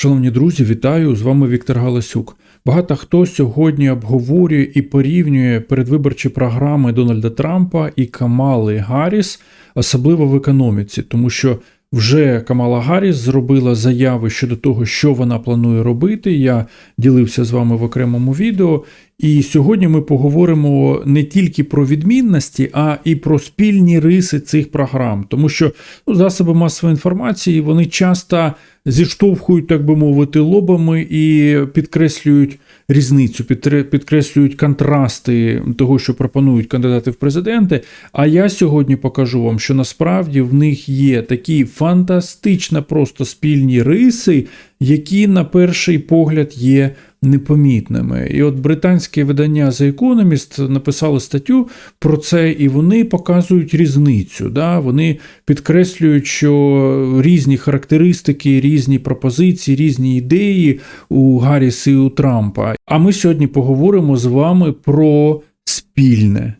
Шановні друзі, вітаю! З вами Віктор Галасюк. Багато хто сьогодні обговорює і порівнює передвиборчі програми Дональда Трампа і Камали Гарріс, особливо в економіці, тому що вже Камала Гарріс зробила заяви щодо того, що вона планує робити. Я ділився з вами в окремому відео. І сьогодні ми поговоримо не тільки про відмінності, а і про спільні риси цих програм, тому що ну, засоби масової інформації вони часто зіштовхують, так би мовити, лобами і підкреслюють різницю, підкреслюють контрасти того, що пропонують кандидати в президенти. А я сьогодні покажу вам, що насправді в них є такі фантастично просто спільні риси, які на перший погляд є непомітними. І от британське видання The Economist написало статтю про це, і вони показують різницю. Да? Вони підкреслюють, що різні характеристики, різні пропозиції, різні ідеї у Гарріса і у Трампа. А ми сьогодні поговоримо з вами про спільне.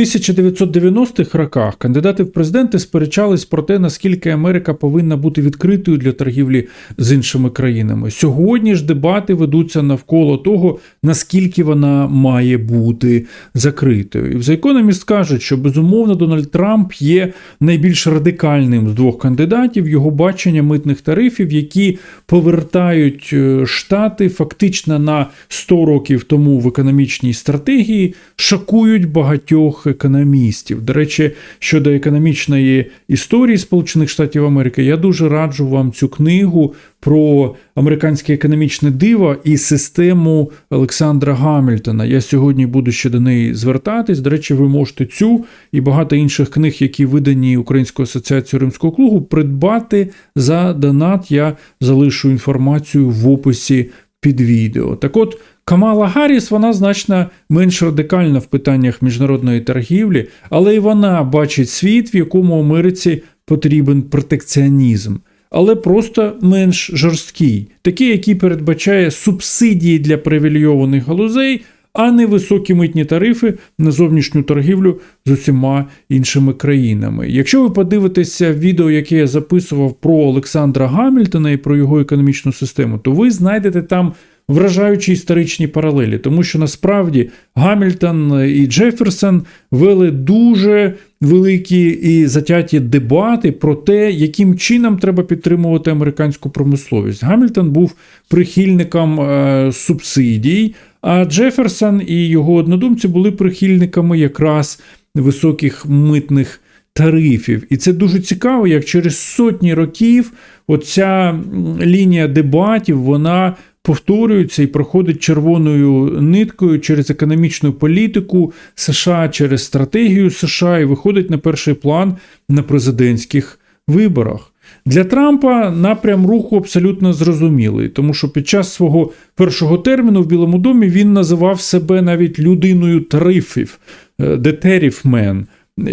В 1990-х роках кандидати в президенти сперечались про те, наскільки Америка повинна бути відкритою для торгівлі з іншими країнами. Сьогодні ж дебати ведуться навколо того, наскільки вона має бути закритою. І в Economist кажуть, що безумовно Дональд Трамп є найбільш радикальним з двох кандидатів. Його бачення митних тарифів, які повертають е, штати фактично на 100 років тому в економічній стратегії, шокують багатьох економістів. До речі, щодо економічної історії Сполучених Штатів Америки, я дуже раджу вам цю книгу про американське економічне диво і систему Олександра Гамільтона. Я сьогодні буду ще до неї звертатись. До речі, ви можете цю і багато інших книг, які видані Українською асоціацією Римського клубу, придбати за донат. Я залишу інформацію в описі під відео. Так от. Камала Гарріс, вона значно менш радикальна в питаннях міжнародної торгівлі, але і вона бачить світ, в якому Америці потрібен протекціонізм, але просто менш жорсткий, такий, який передбачає субсидії для привілейованих галузей, а не високі митні тарифи на зовнішню торгівлю з усіма іншими країнами. Якщо ви подивитеся відео, яке я записував про Олександра Гамільтона і про його економічну систему, то ви знайдете там вражаючі історичні паралелі, тому що насправді Гамільтон і Джеферсон вели дуже великі і затяті дебати про те, яким чином треба підтримувати американську промисловість. Гамільтон був прихильником е, субсидій, а Джеферсон і його однодумці були прихильниками якраз високих митних. Тарифів, і це дуже цікаво, як через сотні років оця лінія дебатів вона повторюється і проходить червоною ниткою через економічну політику США, через стратегію США і виходить на перший план на президентських виборах. Для Трампа напрям руху абсолютно зрозумілий, тому що під час свого першого терміну в Білому домі він називав себе навіть людиною тарифів, Tariff Man,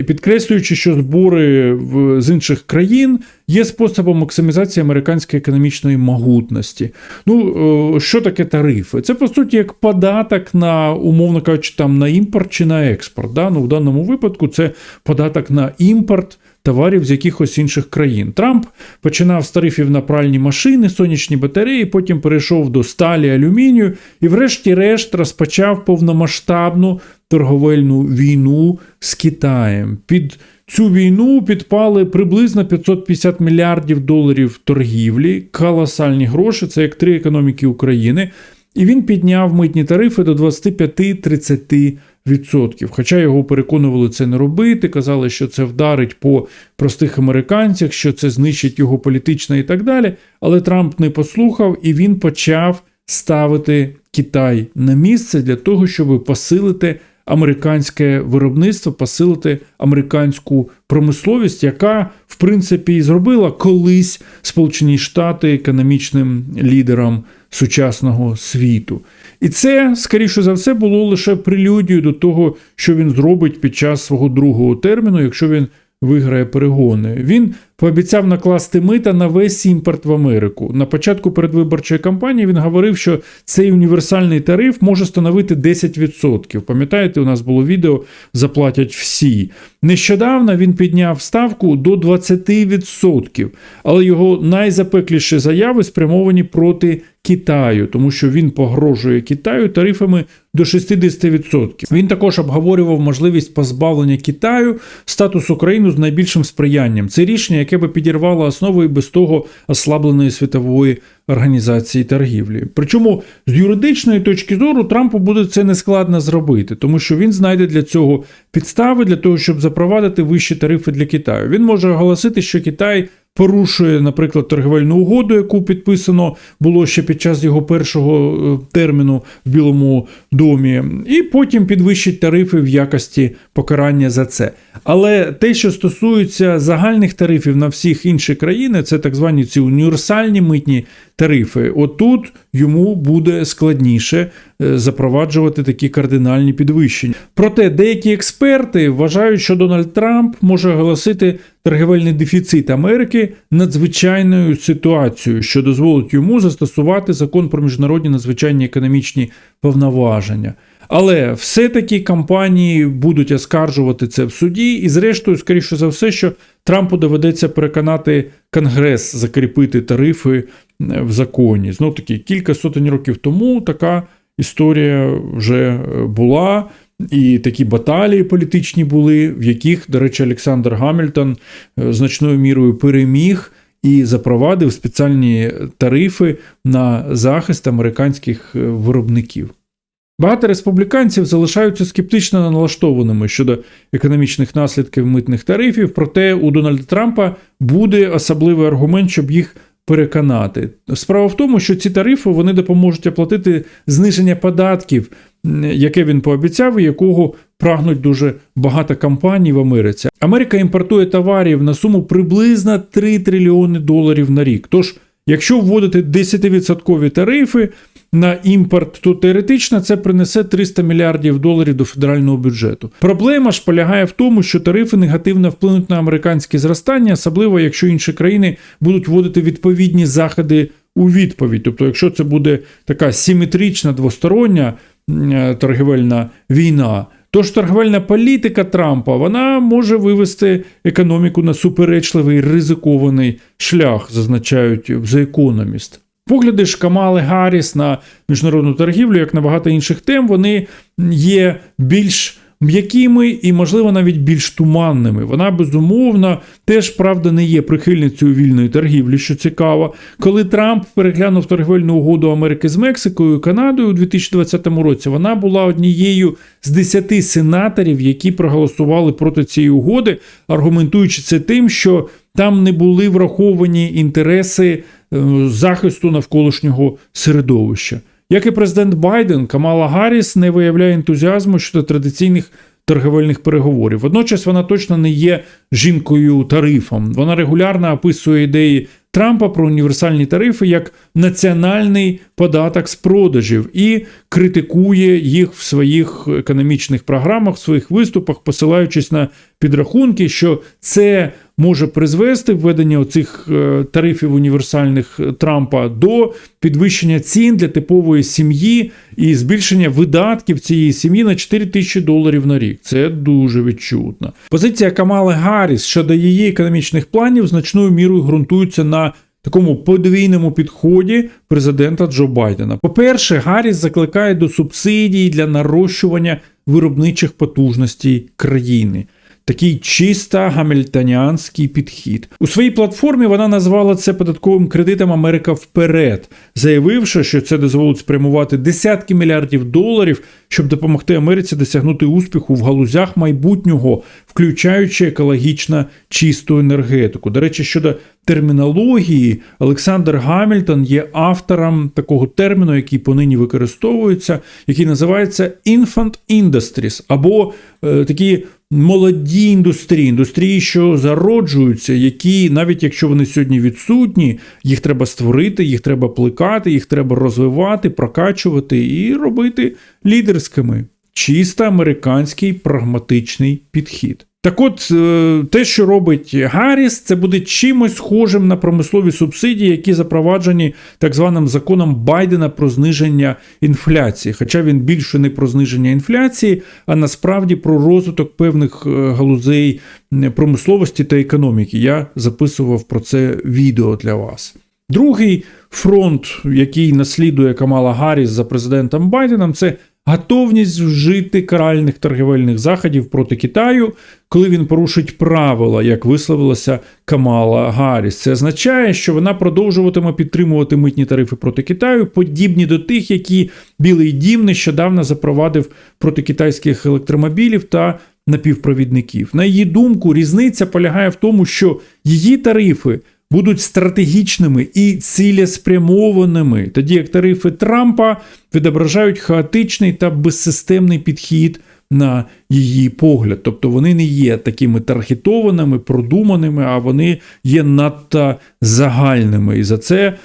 підкреслюючи, що збори з інших країн є способом максимізації американської економічної могутності. Ну, що таке тарифи? Це по суті як податок на, умовно кажучи, там на імпорт чи на експорт. Да? Ну, В даному випадку це податок на імпорт. Товарів з якихось інших країн. Трамп починав з тарифів на пральні машини, сонячні батареї, потім перейшов до сталі, алюмінію і, врешті-решт, розпочав повномасштабну торговельну війну з Китаєм. Під цю війну підпали приблизно 550 мільярдів доларів торгівлі, колосальні гроші, це як три економіки України. І він підняв митні тарифи до 25-30%. Відсотків, хоча його переконували це не робити, казали, що це вдарить по простих американцях, що це знищить його політично і так далі. Але Трамп не послухав і він почав ставити Китай на місце для того, щоб посилити американське виробництво, посилити американську промисловість, яка в принципі і зробила колись Сполучені Штати економічним лідером сучасного світу. І це, скоріше за все, було лише прелюдією до того, що він зробить під час свого другого терміну, якщо він виграє перегони. Він пообіцяв накласти мита на весь імпорт в Америку. На початку передвиборчої кампанії він говорив, що цей універсальний тариф може становити 10%. Пам'ятаєте, у нас було відео заплатять всі. Нещодавно він підняв ставку до 20%, але його найзапекліші заяви спрямовані проти Китаю, тому що він погрожує Китаю тарифами до 60%. Він також обговорював можливість позбавлення Китаю статусу країни з найбільшим сприянням. Це рішення, яке би підірвало основу і без того ослабленої світової організації торгівлі. Причому з юридичної точки зору Трампу буде це нескладно зробити, тому що він знайде для цього підстави для того, щоб запровадити вищі тарифи для Китаю. Він може оголосити, що Китай. Порушує, наприклад, торговельну угоду, яку підписано було ще під час його першого е, терміну в Білому домі, і потім підвищить тарифи в якості покарання за це. Але те, що стосується загальних тарифів на всіх інші країни, це так звані ці універсальні митні тарифи. Отут йому буде складніше е, запроваджувати такі кардинальні підвищення. Проте деякі експерти вважають, що Дональд Трамп може оголосити торгівельний дефіцит Америки надзвичайною ситуацією, що дозволить йому застосувати закон про міжнародні надзвичайні економічні повноваження. Але все-таки компанії будуть оскаржувати це в суді, і, зрештою, скоріше за все, що Трампу доведеться переконати Конгрес закріпити тарифи в законі. Знов таки, кілька сотень років тому така історія вже була. І такі баталії політичні були, в яких, до речі, Олександр Гамільтон значною мірою переміг і запровадив спеціальні тарифи на захист американських виробників. Багато республіканців залишаються скептично налаштованими щодо економічних наслідків митних тарифів, проте у Дональда Трампа буде особливий аргумент, щоб їх переконати. Справа в тому, що ці тарифи вони допоможуть оплатити зниження податків, яке він пообіцяв, і якого прагнуть дуже багато компаній в Америці. Америка імпортує товарів на суму приблизно 3 трильйони доларів на рік. Тож, якщо вводити 10% тарифи на імпорт, то теоретично це принесе 300 мільярдів доларів до федерального бюджету. Проблема ж полягає в тому, що тарифи негативно вплинуть на американське зростання, особливо якщо інші країни будуть вводити відповідні заходи у відповідь. Тобто, якщо це буде така симетрична двостороння торгівельна війна. Тож торговельна політика Трампа вона може вивести економіку на суперечливий ризикований шлях, зазначають The Economist. Погляди ж Камали Гарріс на міжнародну торгівлю, як на багато інших тем, вони є більш м'якими і, можливо, навіть більш туманними. Вона безумовно теж правда не є прихильницею вільної торгівлі, що цікаво. Коли Трамп переглянув торгівельну угоду Америки з Мексикою і Канадою у 2020 році, вона була однією з десяти сенаторів, які проголосували проти цієї угоди, аргументуючи це тим, що там не були враховані інтереси захисту навколишнього середовища. Як і президент Байден, Камала Гарріс не виявляє ентузіазму щодо традиційних торговельних переговорів. Водночас вона точно не є жінкою тарифом. Вона регулярно описує ідеї Трампа про універсальні тарифи як національний податок з продажів і критикує їх в своїх економічних програмах, в своїх виступах, посилаючись на підрахунки, що це може призвести введення оцих е, тарифів універсальних Трампа до підвищення цін для типової сім'ї і збільшення видатків цієї сім'ї на 4 тисячі доларів на рік. Це дуже відчутно. Позиція Камали Гарріс щодо її економічних планів значною мірою ґрунтується на Такому подвійному підході президента Джо Байдена. По-перше, Гарріс закликає до субсидій для нарощування виробничих потужностей країни такий чисто гамільтонянський підхід. У своїй платформі вона назвала це податковим кредитом Америка вперед, заявивши, що це дозволить спрямувати десятки мільярдів доларів, щоб допомогти Америці досягнути успіху в галузях майбутнього, включаючи екологічно чисту енергетику. До речі, щодо термінології, Олександр Гамільтон є автором такого терміну, який понині використовується, який називається Infant Industries, або е, такі молоді індустрії, індустрії, що зароджуються, які, навіть якщо вони сьогодні відсутні, їх треба створити, їх треба плекати, їх треба розвивати, прокачувати і робити лідерськими. Чисто американський прагматичний підхід. Так от, е, те, що робить Гарріс, це буде чимось схожим на промислові субсидії, які запроваджені так званим законом Байдена про зниження інфляції. Хоча він більше не про зниження інфляції, а насправді про розвиток певних е, галузей промисловості та економіки. Я записував про це відео для вас. Другий фронт, який наслідує Камала Гарріс за президентом Байденом, це готовність вжити каральних торгівельних заходів проти Китаю, коли він порушить правила, як висловилася Камала Гарріс. Це означає, що вона продовжуватиме підтримувати митні тарифи проти Китаю, подібні до тих, які Білий Дім нещодавно запровадив проти китайських електромобілів та напівпровідників. На її думку, різниця полягає в тому, що її тарифи будуть стратегічними і цілеспрямованими, тоді як тарифи Трампа відображають хаотичний та безсистемний підхід на її погляд. Тобто вони не є такими таргетованими, продуманими, а вони є надто загальними. І за це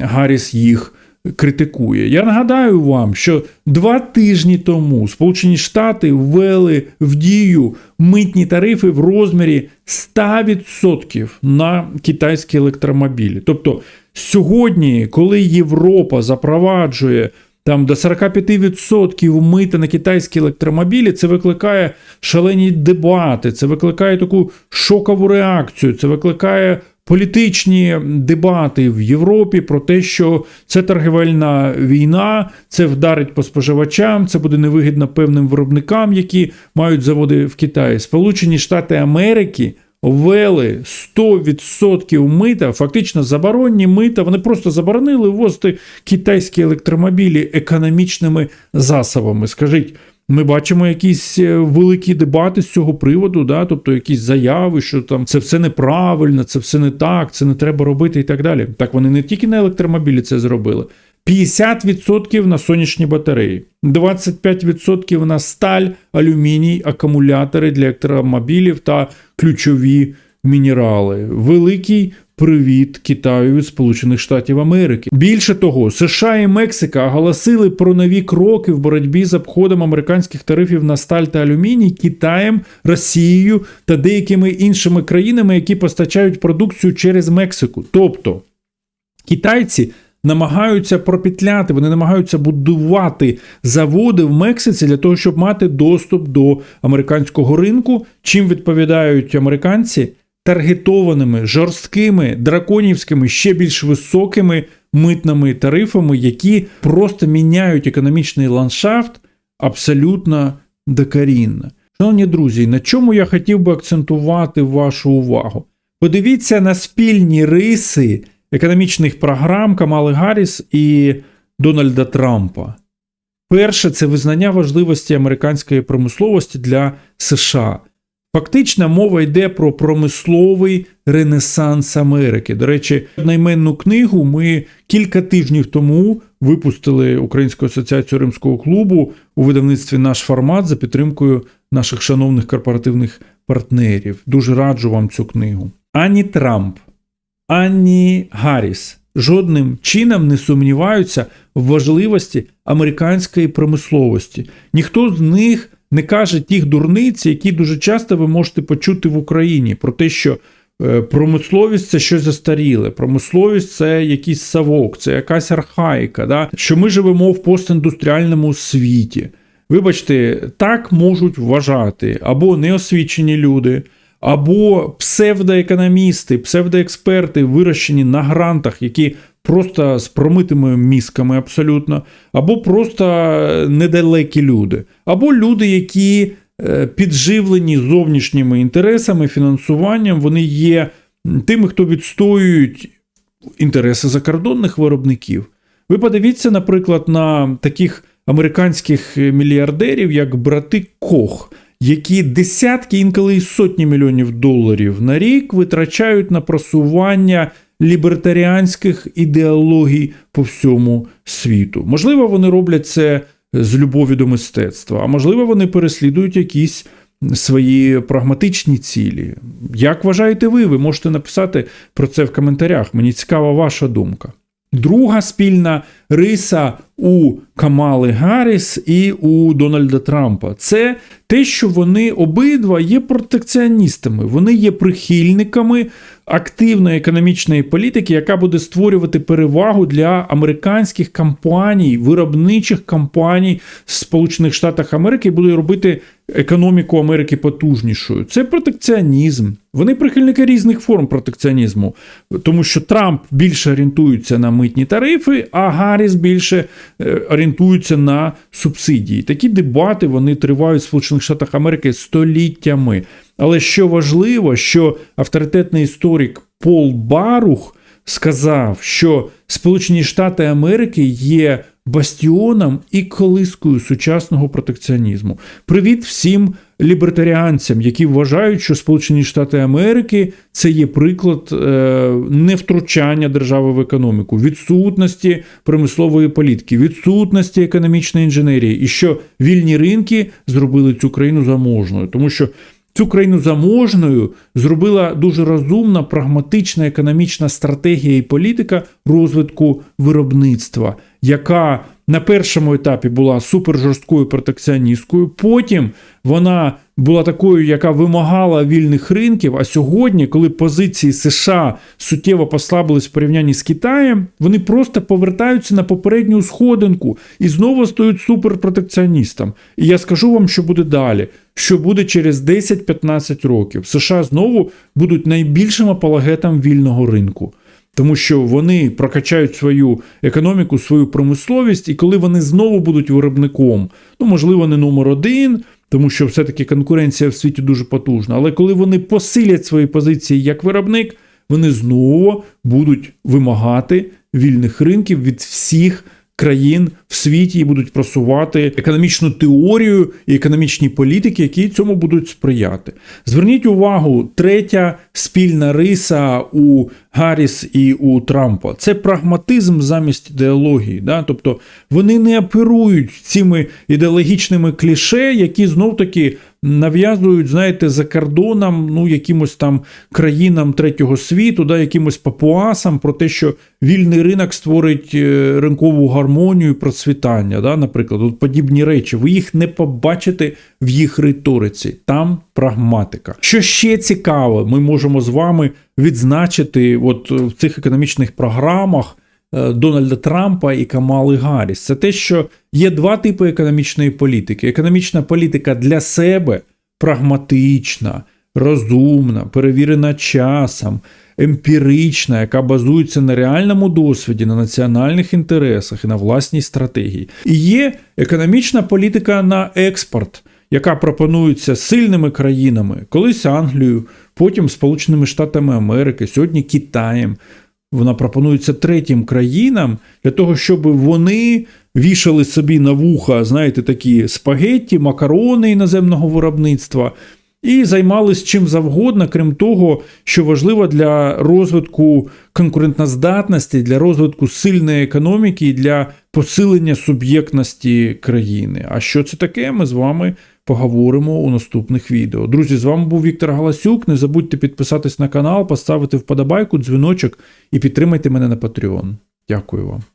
Гарріс їх критикує. Я нагадаю вам, що два тижні тому Сполучені Штати ввели в дію митні тарифи в розмірі 100% на китайські електромобілі. Тобто сьогодні, коли Європа запроваджує там до 45% мита на китайські електромобілі, це викликає шалені дебати, це викликає таку шокову реакцію, це викликає політичні дебати в Європі про те, що це торгівельна війна, це вдарить по споживачам, це буде невигідно певним виробникам, які мають заводи в Китаї. Сполучені Штати Америки. Ввели 100% мита, фактично заборонні мита. Вони просто заборонили ввозити китайські електромобілі економічними засобами. Скажіть, ми бачимо якісь е, великі дебати з цього приводу, да? тобто якісь заяви, що там це все неправильно, це все не так, це не треба робити і так далі. Так вони не тільки на електромобілі це зробили. 50% на сонячні батареї, 25% на сталь, алюміній, акумулятори для електромобілів та ключові мінерали. Великий привіт Китаю від Сполучених Штатів Америки. Більше того, США і Мексика оголосили про нові кроки в боротьбі з обходом американських тарифів на сталь та алюміній Китаєм, Росією та деякими іншими країнами, які постачають продукцію через Мексику. Тобто китайці. Намагаються пропетляти, вони намагаються будувати заводи в Мексиці для того, щоб мати доступ до американського ринку. Чим відповідають американці? Таргетованими, жорсткими, драконівськими, ще більш високими митними тарифами, які просто міняють економічний ландшафт абсолютно докорінно. Шановні друзі, на чому я хотів би акцентувати вашу увагу? Подивіться на спільні риси економічних програм Камали Гарріс і Дональда Трампа. Перше, це визнання важливості американської промисловості для США. Фактично мова йде про промисловий ренесанс Америки. До речі, найменну книгу ми кілька тижнів тому випустили Українську асоціацію римського клубу у видавництві наш формат за підтримкою наших шановних корпоративних партнерів. Дуже раджу вам цю книгу. Ані Трамп, ані Гарріс жодним чином не сумніваються в важливості американської промисловості. Ніхто з них не каже тих дурниць, які дуже часто ви можете почути в Україні про те, що е, промисловість це щось застаріле, промисловість це якийсь савок, це якась архаїка, да? що ми живемо в постіндустріальному світі. Вибачте, так можуть вважати або неосвічені люди. Або псевдоекономісти, псевдоексперти, вирощені на грантах, які просто з промитими мізками абсолютно, або просто недалекі люди, або люди, які е, підживлені зовнішніми інтересами, фінансуванням, вони є тими, хто відстоюють інтереси закордонних виробників. Ви подивіться, наприклад, на таких американських мільярдерів, як брати Кох. Які десятки, інколи і сотні мільйонів доларів на рік витрачають на просування лібертаріанських ідеологій по всьому світу. Можливо, вони роблять це з любові до мистецтва, а можливо, вони переслідують якісь свої прагматичні цілі. Як вважаєте ви? Ви можете написати про це в коментарях. Мені цікава ваша думка. Друга спільна риса у Камали Гарріс і у Дональда Трампа це те, що вони обидва є протекціоністами, вони є прихильниками активної економічної політики, яка буде створювати перевагу для американських компаній, виробничих компаній Сполучених Штатів Америки, і буде робити економіку Америки потужнішою. Це протекціонізм. Вони прихильники різних форм протекціонізму, тому що Трамп більше орієнтується на митні тарифи, а Гарріс більше е, орієнтується на субсидії. Такі дебати вони тривають в Сполучених Штатах Америки століттями. Але що важливо, що авторитетний історик Пол Барух сказав, що Сполучені Штати Америки є бастіоном і колискою сучасного протекціонізму. Привіт всім лібертаріанцям, які вважають, що Сполучені Штати Америки це є приклад е, невтручання держави в економіку, відсутності промислової політики, відсутності економічної інженерії, і що вільні ринки зробили цю країну заможною, тому що. Цю країну заможною зробила дуже розумна, прагматична економічна стратегія і політика розвитку виробництва, яка на першому етапі була супержорсткою протекціоністкою. Потім вона була такою, яка вимагала вільних ринків. А сьогодні, коли позиції США суттєво послабились в порівнянні з Китаєм, вони просто повертаються на попередню сходинку і знову стають суперпротекціоністом. І я скажу вам, що буде далі. Що буде через 10-15 років? США знову будуть найбільшим апологетом вільного ринку. Тому що вони прокачають свою економіку, свою промисловість, і коли вони знову будуть виробником, ну можливо, не номер один, тому що все-таки конкуренція в світі дуже потужна. Але коли вони посилять свої позиції як виробник, вони знову будуть вимагати вільних ринків від всіх країн в світі і будуть просувати економічну теорію і економічні політики, які цьому будуть сприяти. Зверніть увагу, третя спільна риса у Гарріс і у Трампа це прагматизм замість ідеології. Да? Тобто вони не оперують цими ідеологічними кліше, які знов таки нав'язують, знаєте, за кордоном, ну, якимось там країнам третього світу, да, якимось папуасам про те, що вільний ринок створить е, ринкову гармонію, процвітання. Да, Наприклад, от подібні речі. Ви їх не побачите в їх риториці. Там прагматика. Що ще цікаво, ми можемо з вами відзначити от в цих економічних програмах. Е, Дональда Трампа і Камали Гарріс. Це те, що є два типи економічної політики: економічна політика для себе прагматична, розумна, перевірена часом, емпірична, яка базується на реальному досвіді, на національних інтересах і на власній стратегії. І є економічна політика на експорт. Яка пропонується сильними країнами, колись Англією, потім Сполученими Штатами Америки, сьогодні Китаєм. Вона пропонується третім країнам для того, щоб вони вішали собі на вуха, знаєте, такі спагетті, макарони іноземного виробництва і займались чим завгодно, крім того, що важливо для розвитку конкурентноздатності, для розвитку сильної економіки для посилення суб'єктності країни. А що це таке? Ми з вами поговоримо у наступних відео. Друзі, з вами був Віктор Галасюк. Не забудьте підписатись на канал, поставити вподобайку, дзвіночок і підтримайте мене на Patreon. Дякую вам.